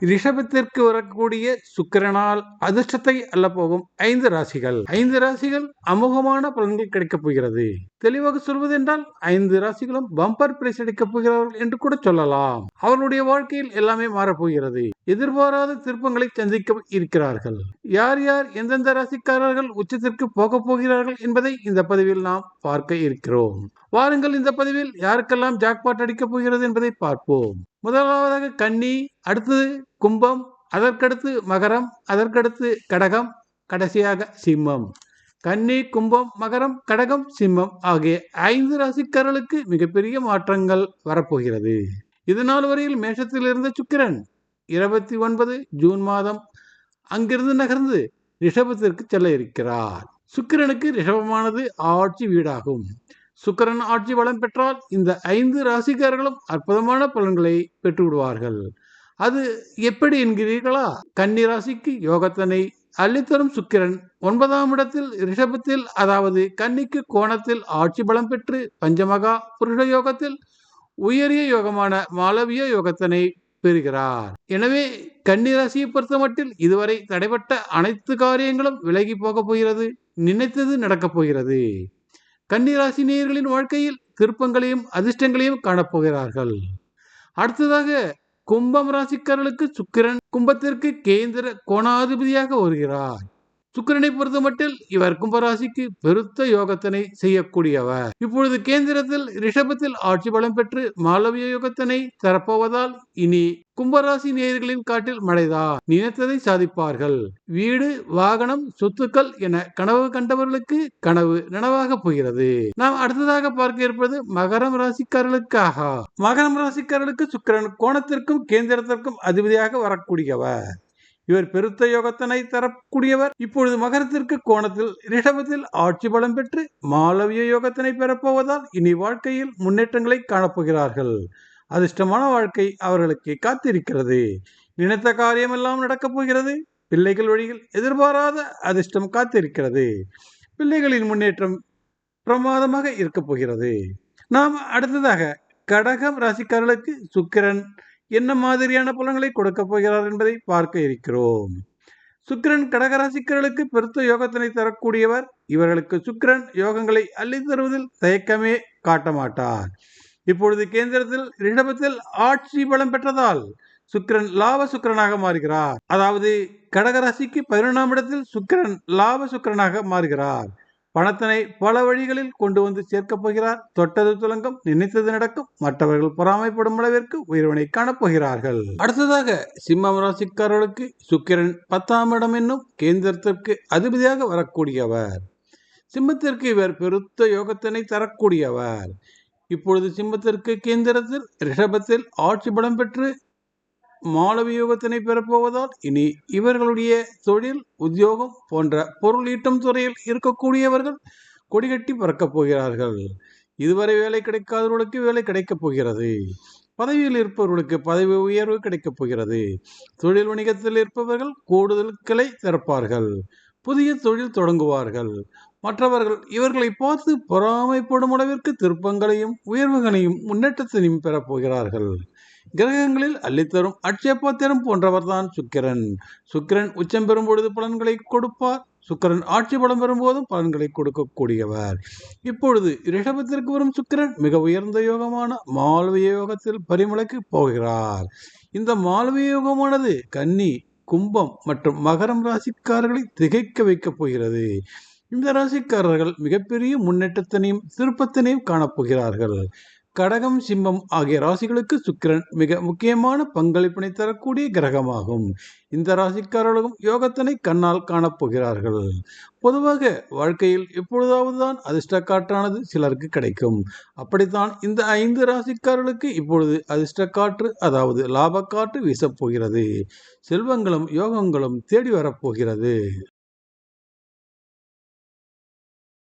ரிஷபத்திற்கு வரக்கூடிய சுக்கிரனால் அதிர்ஷ்டத்தை அல்ல போகும் ஐந்து ராசிகள். ஐந்து ராசிகள் அமோகமான பலன்கள் கிடைக்கப் போகிறது. தெளிவாக சொல்வதென்றால் ஐந்து ராசிகளும் பம்பர் பிரைஸ் அடிக்கப் போகிறார்கள் என்று கூட சொல்லலாம். அவர்களுடைய வாழ்க்கையில் எல்லாமே மாறப்போகிறது. எதிர்பாராத திருப்பங்களை சந்திக்க இருக்கிறார்கள். யார் யார் எந்தெந்த ராசிக்காரர்கள் உச்சத்திற்கு போக போகிறார்கள் என்பதை இந்த பதிவில் நாம் பார்க்க இருக்கிறோம். வாருங்கள் இந்த பதிவில் யாருக்கெல்லாம் ஜாக்பாட் அடிக்கப் போகிறது என்பதை பார்ப்போம். முதலாவதாக கன்னி அடுத்தது கும்பம் அதற்கடுத்து மகரம் அதற்கடுத்து கடகம் கடைசியாக சிம்மம். கன்னி கும்பம் மகரம் கடகம் சிம்மம் ஆகிய ஐந்து ராசிக்காரர்களுக்கு மிகப்பெரிய மாற்றங்கள் வரப்போகிறது. இது நாள் வரையில் மேஷத்தில் இருந்த சுக்கிரன் இருபத்தி ஒன்பது ஜூன் மாதம் அங்கிருந்து நகர்ந்து ரிஷபத்திற்கு செல்ல இருக்கிறார். சுக்கிரனுக்கு ரிஷபமானது ஆட்சி வீடாகும். சுக்கிரன் ஆட்சி வளம் பெற்றால் இந்த ஐந்து ராசிக்காரர்களும் அற்புதமான பலன்களை பெற்று விடுவார்கள் அது எப்படி என்கிறீர்களா? கன்னி ராசிக்கு யோகத்தனை அள்ளித்தரும் சுக்கிரன் ஒன்பதாம் இடத்தில் ரிஷபத்தில் அதாவது கன்னிக்கு கோணத்தில் ஆட்சி பலம் பெற்று பஞ்சமகா புருஷ யோகத்தில் உயரிய யோகமான மாளவிய யோகத்தினை பெறுகிறார். எனவே கன்னி ராசியை பொறுத்தமட்டில் இதுவரை தடைபட்ட அனைத்து காரியங்களும் விலகி போகப் போகிறது நினைத்தது நடக்கப் போகிறது. கன்னிராசி நேயர்களின் வாழ்க்கையில் திருப்பங்களையும் அதிர்ஷ்டங்களையும் காணப்போகிறார்கள் அடுத்ததாக கும்பம் ராசிக்காரர்களுக்கு சுக்கிரன் கும்பத்திற்கு கேந்திர கோணாதிபதியாக வருகிறார். சுக்கரனை பொறுத்த மட்டில் இவர் கும்பராசிக்கு பெருத்த யோகத்தினை செய்யக்கூடியவர். இப்பொழுது கேந்திரத்தில் ரிஷபத்தில் ஆட்சி பலம் பெற்று மாலவிய யோகத்தினை தரப்போவதால் இனி கும்பராசி நேர்களின் காட்டில் மழைதான் நினைத்ததை சாதிப்பார்கள். வீடு வாகனம் சொத்துக்கள் என கனவு கண்டவர்களுக்கு கனவு நனவாக போகிறது. நாம் அடுத்ததாக பார்க்க இருப்பது மகரம் ராசிக்காரர்களுக்காக. மகரம் ராசிக்காரர்களுக்கு சுக்கிரன் கோணத்திற்கும் கேந்திரத்திற்கும் அதிபதியாக வரக்கூடியவர். இவர் பெருத்த யோகத்தினை தரக்கூடியவர். இப்பொழுது மகரத்திற்கு கோணத்தில் ரிஷபத்தில் ஆட்சி பலம் பெற்று மாளவிய யோகத்தினை பெறப்போவதால் இனி வாழ்க்கையில் முன்னேற்றங்களை காணப்போகிறார்கள். அதிர்ஷ்டமான வாழ்க்கை அவர்களுக்கு காத்திருக்கிறது. நினைத்த காரியமெல்லாம் நடக்கப் போகிறது. பிள்ளைகள் வழியில் எதிர்பாராத அதிர்ஷ்டம் காத்திருக்கிறது. பிள்ளைகளின் முன்னேற்றம் பிரமாதமாக இருக்கப் போகிறது. நாம் அடுத்ததாக கடகம் ராசிக்காரர்களுக்கு சுக்கிரன் என்ன மாதிரியான பலன்களை கொடுக்க போகிறார் என்பதை பார்க்க இருக்கிறோம். சுக்கிரன் கடகராசிக்கர்களுக்கு பெருத்த யோகத்தினை தரக்கூடியவர். இவர்களுக்கு சுக்கிரன் யோகங்களை அள்ளி தருவதில் தயக்கமே காட்ட மாட்டார் இப்பொழுது கேந்திரத்தில் ரிஷபத்தில் ஆட்சி பலம் பெற்றதால் சுக்கிரன் லாப சுக்கிரனாக மாறுகிறார். அதாவது கடகராசிக்கு பதினொன்றாம் இடத்தில் சுக்கிரன் லாப சுக்கிரனாக மாறுகிறார். பணத்தினை பல வழிகளில் கொண்டு வந்து சேர்க்கப் போகிறார். தொட்டது துலங்கம் நினைத்தது நடக்கும். மற்றவர்கள் பொறாமைப்படும் அளவிற்கு உயர்வனை காணப்போகிறார்கள் அடுத்ததாக சிம்மம் ராசிக்காரர்களுக்கு சுக்கிரன் பத்தாம் இடம் என்னும் கேந்திரத்திற்கு அதிபதியாக வரக்கூடியவர். சிம்மத்திற்கு இவர் பெருத்த யோகத்தினை தரக்கூடியவர். இப்பொழுது சிம்மத்திற்கு கேந்திரத்தில் ரிஷபத்தில் ஆட்சி பலம் பெற்று மாலவியோகத்தினை பெறப்போவதால் இனி இவர்களுடைய தொழில் உத்தியோகம் போன்ற பொருள் ஈட்டும் துறையில் இருக்கக்கூடியவர்கள் கொடிகட்டி பறக்கப் போகிறார்கள். இதுவரை வேலை கிடைக்காதவர்களுக்கு வேலை கிடைக்கப் போகிறது. பதவியில் இருப்பவர்களுக்கு பதவி உயர்வு கிடைக்கப் போகிறது. தொழில் வணிகத்தில் இருப்பவர்கள் கூடுதல் கிளை திறப்பார்கள். புதிய தொழில் தொடங்குவார்கள். மற்றவர்கள் இவர்களை பார்த்து பொறாமைப்படும் அளவிற்கு திருப்பங்களையும் உயர்வுகளையும் முன்னேற்றத்தையும் பெறப்போகிறார்கள் கிரகங்களில் அள்ளித்தரும் அட்சேபத்திரம் போன்றவர்தான் சுக்கிரன். சுக்கிரன் உச்சம் பெறும் பொழுது பலன்களை கொடுப்பார். சுக்கிரன் ஆட்சி பலம் பெறும்போதும் பலன்களை கொடுக்கக்கூடியவர். இப்பொழுது ரிஷபத்திற்கு வரும் சுக்கிரன் மிக உயர்ந்த யோகமான மால்விய யோகத்தில் பரிமலைக்கு போகிறார். இந்த மால்விய யோகமானது கன்னி கும்பம் மற்றும் மகரம் ராசிக்காரர்களை திகைக்க வைக்கப் போகிறது. இந்த ராசிக்காரர்கள் மிகப்பெரிய முன்னேற்றத்தினையும் திருப்பத்தினையும் காணப்போகிறார்கள். கடகம் சிம்மம் ஆகிய ராசிகளுக்கு சுக்கிரன் மிக முக்கியமான பங்களிப்பினை தரக்கூடிய கிரகமாகும். இந்த ராசிக்காரர்களும் யோகத்தினை கண்ணால் காணப்போகிறார்கள் பொதுவாக வாழ்க்கையில் எப்பொழுதாவது தான் அதிர்ஷ்ட காற்றானது சிலருக்கு கிடைக்கும். அப்படித்தான் இந்த ஐந்து ராசிக்காரர்களுக்கு இப்பொழுது அதிர்ஷ்ட காற்று அதாவது லாபக்காற்று வீசப்போகிறது செல்வங்களும் யோகங்களும் தேடி வரப்போகிறது